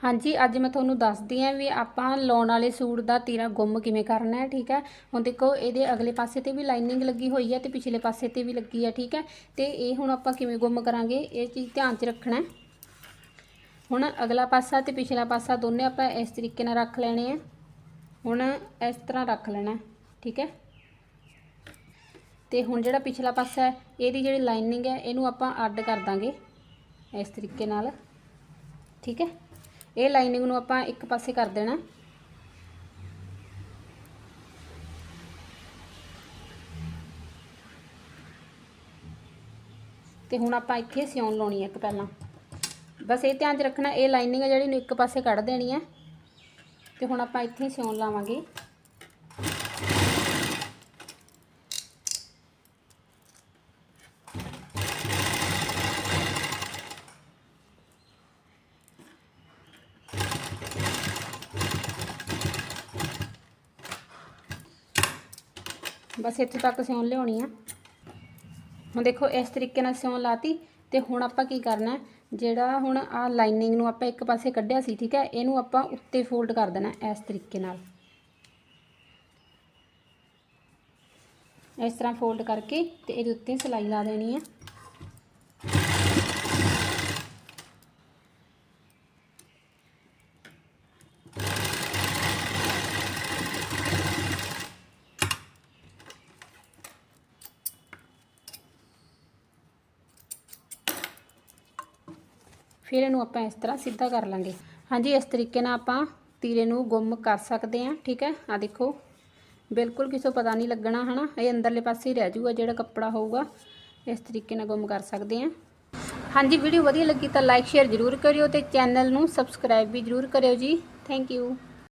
ਹਾਂਜੀ, ਅੱਜ ਮੈਂ ਤੁਹਾਨੂੰ ਦੱਸਦੀ ਆਂ ਵੀ ਆਪਾਂ ਲਾਉਣ ਵਾਲੇ ਸੂਟ ਦਾ ਤੀਰਾ ਗੁੰਮ ਕਿਵੇਂ ਕਰਨਾ ਹੈ, ਠੀਕ ਹੈ? ਹੁਣ ਦੇਖੋ, ਇਹਦੇ ਅਗਲੇ ਪਾਸੇ ਤੇ ਵੀ ਲਾਈਨਿੰਗ ਲੱਗੀ ਹੋਈ ਹੈ ਤੇ ਪਿਛਲੇ ਪਾਸੇ ਤੇ ਵੀ ਲੱਗੀ ਹੈ, ਠੀਕ ਹੈ? ਤੇ ਇਹ ਹੁਣ ਆਪਾਂ ਕਿਵੇਂ ਗੁੰਮ ਕਰਾਂਗੇ, ਇਹ ਚੀਜ਼ ਧਿਆਨ 'ਚ ਰੱਖਣਾ ਹੁਣ ਅਗਲਾ ਪਾਸਾ ਤੇ ਪਿਛਲਾ ਪਾਸਾ ਦੋਨੇ ਆਪਾਂ ਇਸ ਤਰੀਕੇ ਨਾਲ ਰੱਖ ਲੈਣੇ ਆ। ਹੁਣ ਇਸ ਤਰ੍ਹਾਂ ਰੱਖ ਲੈਣਾ ਠੀਕ ਹੈ? ਤੇ ਹੁਣ ਜਿਹੜਾ ਪਿਛਲਾ ਪਾਸਾ ਹੈ, ਇਹਦੀ ਜਿਹੜੀ ਲਾਈਨਿੰਗ ਹੈ, ਇਹਨੂੰ ਆਪਾਂ ਅੱਡ ਕਰ ਦਾਂਗੇ ਇਸ ਤਰੀਕੇ ਨਾਲ, ਠੀਕ ਹੈ? ਇਹ ਲਾਈਨਿੰਗ ਨੂੰ ਆਪਾਂ ਇੱਕ ਪਾਸੇ ਕਰ ਦੇਣਾ। ਤੇ ਹੁਣ ਆਪਾਂ ਇੱਥੇ ਸਿਉਣ ਲਾਉਣੀ ਹੈ ਇੱਕ ਪਹਿਲਾਂ। ਬਸ ਇਹ ਧਿਆਨ 'ਚ ਰੱਖਣਾ, ਇਹ ਲਾਈਨਿੰਗ ਹੈ ਜਿਹੜੀ ਨੂੰ ਇੱਕ ਪਾਸੇ ਕੱਢ ਦੇਣੀ ਹੈ ਤੇ ਹੁਣ ਆਪਾਂ ਇੱਥੇ ਸਿਉਣ ਲਾਵਾਂਗੇ। ਬਸ ਇੱਥੋਂ ਤੱਕ ਸਿਉਣ ਲਿਆਉਣੀ ਆ। ਹੁਣ ਦੇਖੋ, ਇਸ ਤਰੀਕੇ ਨਾਲ ਸਿਉਣ ਲਾਤੀ ਤੇ ਹੁਣ ਆਪਾਂ ਕੀ ਕਰਨਾ ਜਿਹੜਾ ਹੁਣ ਆ ਲਾਈਨਿੰਗ ਨੂੰ ਆਪਾਂ ਇੱਕ ਪਾਸੇ ਕੱਢਿਆ ਸੀ, ਠੀਕ ਹੈ? ਇਹਨੂੰ ਆਪਾਂ ਉੱਤੇ ਫੋਲਡ ਕਰ ਦੇਣਾ ਇਸ ਤਰੀਕੇ ਨਾਲ। ਇਸ ਤਰ੍ਹਾਂ ਫੋਲਡ ਕਰਕੇ ਤੇ ਇਹਦੇ ਉੱਤੇ ਸਿਲਾਈ ਲਾ ਦੇਣੀ ਹੈ। ਫਿਰ ਇਹਨੂੰ ਆਪਾਂ ਇਸ ਤਰ੍ਹਾਂ ਸਿੱਧਾ ਕਰ ਲਾਂਗੇ। ਹਾਂਜੀ, ਇਸ ਤਰੀਕੇ ਨਾਲ ਆਪਾਂ ਤੀਰੇ ਨੂੰ ਗੁੰਮ ਕਰ ਸਕਦੇ ਹਾਂ, ਠੀਕ ਹੈ? ਆ ਦੇਖੋ, ਬਿਲਕੁਲ ਕਿਸੇ ਨੂੰ ਪਤਾ ਨਹੀਂ ਲੱਗਣਾ, ਹਨਾ? ਇਹ ਅੰਦਰਲੇ ਪਾਸੇ ਹੀ ਰਹਿ ਜਾਊਗਾ, ਜਿਹੜਾ ਕੱਪੜਾ ਹੋਊਗਾ, ਇਸ ਤਰੀਕੇ ਨਾਲ ਗੁੰਮ ਕਰ ਸਕਦੇ ਹਾਂ। ਹਾਂਜੀ, ਵੀਡੀਓ ਵਧੀਆ ਲੱਗੀ ਤਾਂ ਲਾਈਕ ਸ਼ੇਅਰ ਜ਼ਰੂਰ ਕਰਿਓ ਤੇ ਚੈਨਲ ਨੂੰ ਸਬਸਕ੍ਰਾਈਬ ਵੀ ਜ਼ਰੂਰ ਕਰਿਓ ਜੀ। Thank you